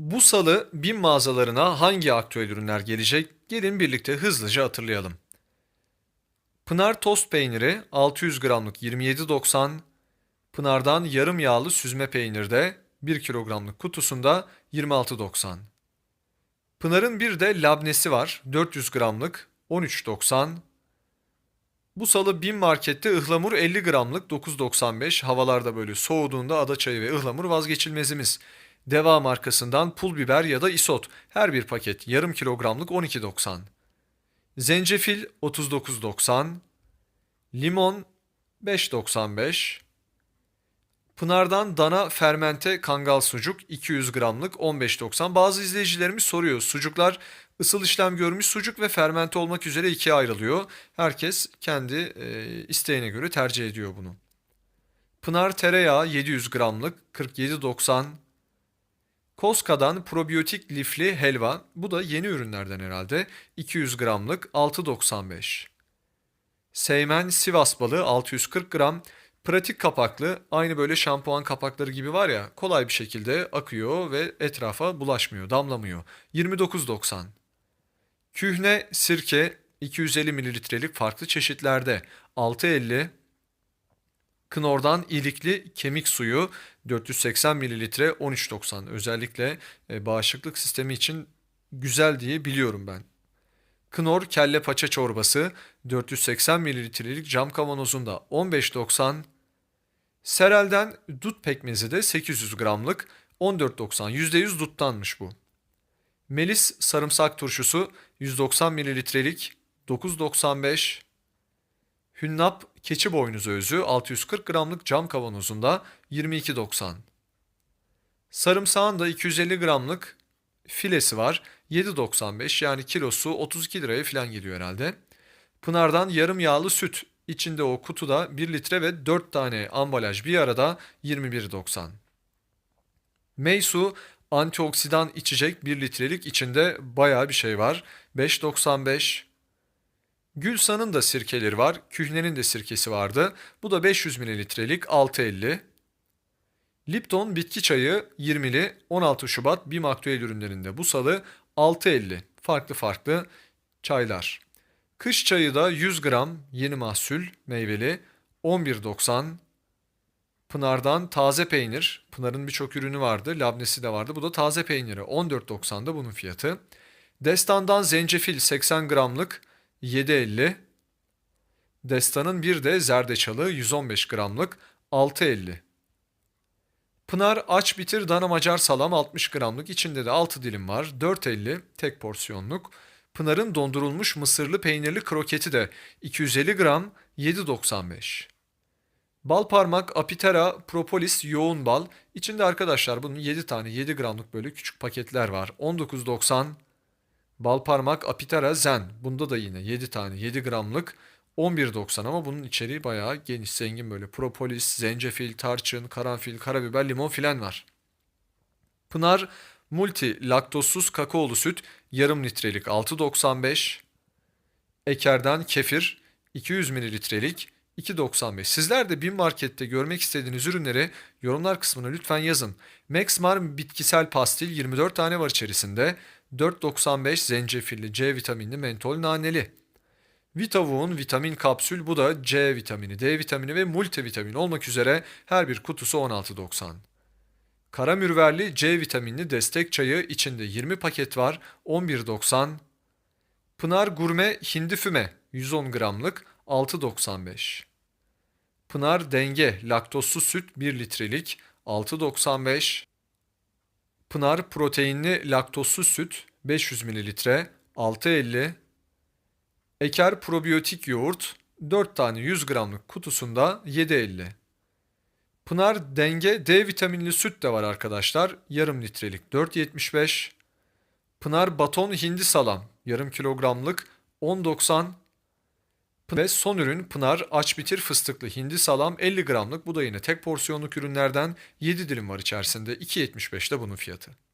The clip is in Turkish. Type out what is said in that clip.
Bu salı BİM mağazalarına hangi aktüel ürünler gelecek? Gelin birlikte hızlıca hatırlayalım. Pınar tost peyniri 600 gramlık 27.90, Pınar'dan yarım yağlı süzme peynirde 1 kilogramlık kutusunda 26.90. Pınar'ın bir de labnesi var 400 gramlık 13.90. Bu salı BİM markette ıhlamur 50 gramlık 9.95 havalarda böyle soğuduğunda ada çayı ve ıhlamur vazgeçilmezimiz. Deva markasından pul biber ya da isot her bir paket yarım kilogramlık 12.90. Zencefil 39.90. Limon 5.95. Pınar'dan dana fermente kangal sucuk 200 gramlık 15.90. Bazı izleyicilerimiz soruyor. Sucuklar ısıl işlem görmüş sucuk ve fermente olmak üzere ikiye ayrılıyor. Herkes kendi e, isteğine göre tercih ediyor bunu. Pınar tereyağı 700 gramlık 47.90. Koska'dan probiyotik lifli helva. Bu da yeni ürünlerden herhalde. 200 gramlık 6.95. Seymen Sivas balığı 640 gram. Pratik kapaklı, aynı böyle şampuan kapakları gibi var ya, kolay bir şekilde akıyor ve etrafa bulaşmıyor, damlamıyor. 29.90. Kühne sirke 250 mililitrelik farklı çeşitlerde 6.50. Knorr'dan ilikli kemik suyu 480 mililitre 13.90. Özellikle e, bağışıklık sistemi için güzel diye biliyorum ben. Knorr kelle paça çorbası 480 mililitrelik cam kavanozunda 15.90. Serel'den dut pekmezi de 800 gramlık 14.90. %100 duttanmış bu. Melis sarımsak turşusu 190 mililitrelik 9.95. Hünnap keçi boynuzu özü 640 gramlık cam kavanozunda 22.90. Sarımsağın da 250 gramlık filesi var 7.95 yani kilosu 32 liraya falan geliyor herhalde. Pınar'dan yarım yağlı süt içinde o kutuda 1 litre ve 4 tane ambalaj bir arada 21.90. Meysu antioksidan içecek 1 litrelik içinde bayağı bir şey var 5.95. Gülsan'ın da sirkeleri var. Kühne'nin de sirkesi vardı. Bu da 500 mililitrelik 6.50. Lipton bitki çayı 20'li 16 Şubat BİM aktüel ürünlerinde bu salı 6.50 farklı farklı çaylar. Kış çayı da 100 gram yeni mahsul meyveli 11.90. Pınar'dan taze peynir. Pınar'ın birçok ürünü vardı. Labnesi de vardı. Bu da taze peyniri. 14.90'da bunun fiyatı. Destan'dan zencefil 80 gramlık 7.50. Destan'ın bir de zerdeçalı 115 gramlık 6.50. Pınar aç bitir dana macar salam 60 gramlık içinde de 6 dilim var 4.50 tek porsiyonluk. Pınar'ın dondurulmuş mısırlı peynirli kroketi de 250 gram 7.95. Bal parmak apitera propolis yoğun bal. İçinde arkadaşlar bunun 7 tane 7 gramlık böyle küçük paketler var. 19.90. Bal parmak apitera zen. Bunda da yine 7 tane 7 gramlık 11.90 ama bunun içeriği bayağı geniş zengin böyle propolis, zencefil, tarçın, karanfil, karabiber, limon filan var. Pınar multi laktozsuz kakaolu süt yarım litrelik 6.95. Eker'den kefir 200 mililitrelik 2.95. Sizler de BİM Market'te görmek istediğiniz ürünleri yorumlar kısmına lütfen yazın. Maxmar bitkisel pastil 24 tane var içerisinde. 4.95 zencefilli, C vitaminli, mentol naneli. Vitavuğun vitamin kapsül bu da C vitamini, D vitamini ve multivitamin olmak üzere her bir kutusu 16.90. Kara mürverli C vitaminli destek çayı içinde 20 paket var 11.90. Pınar gurme hindi füme 110 gramlık 6.95. Pınar denge laktozsuz süt 1 litrelik 6.95. Pınar proteinli laktozsuz süt 500 mililitre 6.50. Eker probiyotik yoğurt 4 tane 100 gramlık kutusunda 7.50. Pınar denge D vitaminli süt de var arkadaşlar. Yarım litrelik 4.75. Pınar baton hindi salam yarım kilogramlık 10.90. Ve son ürün Pınar aç bitir fıstıklı hindi salam 50 gramlık. Bu da yine tek porsiyonluk ürünlerden 7 dilim var içerisinde. 2.75'te bunun fiyatı.